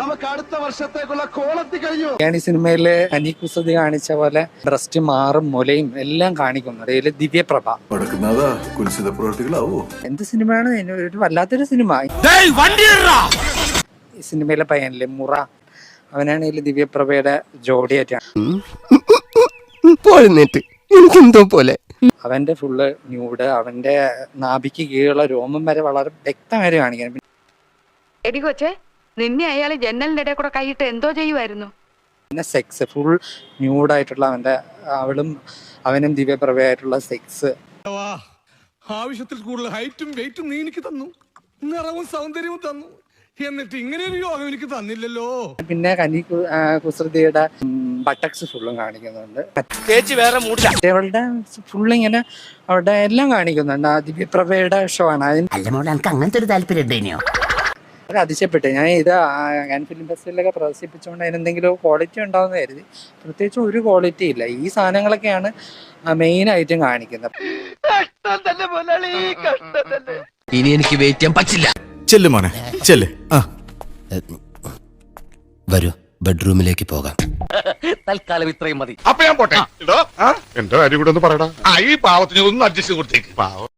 നമുക്ക് അടുത്ത വർഷത്തേക്കുള്ള കോളത്തി കഴിഞ്ഞു. ഞാൻ ഈ സിനിമയിലെ അനി കുസതി കാണിച്ച പോലെ ഡ്രസ്റ്റ് മാറും മുലയും എല്ലാം കാണിക്കുന്നു. അതിൽ ദിവ്യപ്രഭ. എന്ത് സിനിമയാണ്? ഒരു വല്ലാത്തൊരു സിനിമ. ഈ സിനിമയിലെ പയ്യനില്ലേ മുറ. അവനാണ് ഇതിൽ ദിവ്യപ്രഭയുടെ ജോഡിയായിട്ടാണ് എനിക്കെന്തോ പോലെ. അവന്റെ ഫുള്ള് ന്യൂഡ് അവന്റെ നാഭിക്ക് കീഴുള്ള രോമം വരെ വളരെ വ്യക്തമായി കാണിക്കാൻ എടി കൊച്ചെ നിന്നെ അയാൾ ജനലിന്റെ ഇടയിൽ കൂടെ കൈയിട്ട് എന്തോ ചെയ്യുമായിരുന്നു പിന്നെ സെക്സ് ഫുൾ ന്യൂഡായിട്ടുള്ള അവന്റെ അവളും അവനും ദിവ്യപ്രഭയായിട്ടുള്ള സെക്സ് ആവശ്യത്തിൽ കൂടുതൽ ഹൈറ്റും വെയിറ്റും നീ എനിക്ക് തന്നു. നിറവും സൗന്ദര്യവും തന്നു. എന്നിട്ട് ഇങ്ങനെ ഒരു യോഗം എനിക്ക് തന്നില്ലല്ലോ. പിന്നെ കനി കുസൃതിയുടെ ബട്ടക്സ് ഫുള്ളും കാണിക്കുന്നുണ്ട്. അവളുടെ ഫുള്ള് ഇങ്ങനെ അവിടെ എല്ലാം കാണിക്കുന്നുണ്ട്. ആ ദിവ്യപ്രഭയുടെ ഷോ ആണ്. അതിന് അങ്ങനത്തെ ഒരു താല്പര്യം ഉണ്ടേനോ ഒരു അതിശയപ്പെട്ടു ഞാൻ ഇത് ഞാൻ ഫിലിം ഫെസ്റ്റിവലൊക്കെ പ്രദർശിപ്പിച്ചുകൊണ്ട് അതിനെന്തെങ്കിലും ക്വാളിറ്റി ഉണ്ടാവുന്ന കരുതി. പ്രത്യേകിച്ച് ഒരു ക്വാളിറ്റി ഇല്ല. ഈ സാധനങ്ങളൊക്കെയാണ് മെയിൻ ആയിട്ടും കാണിക്കുന്നത്. ഇനി എനിക്ക് വെയിറ്റ് ചെയ്യാൻ പറ്റില്ല. ചെല്ലു മോനെ ചെല്ല്. ആ. വരൂ ബെഡ്റൂമിലേക്ക് പോകാം. തൽക്കാലം ഇത്രയും മതി. അപ്പൊ ഞാൻ പോട്ടെ? എന്റെ കാര്യം കൂടെ ഒന്ന് പറയടാ. ആ ഈ പാവത്തിന് ഒന്ന് അഡ്ജസ്റ്റ് കൊടുത്തേക്ക്. പാവം.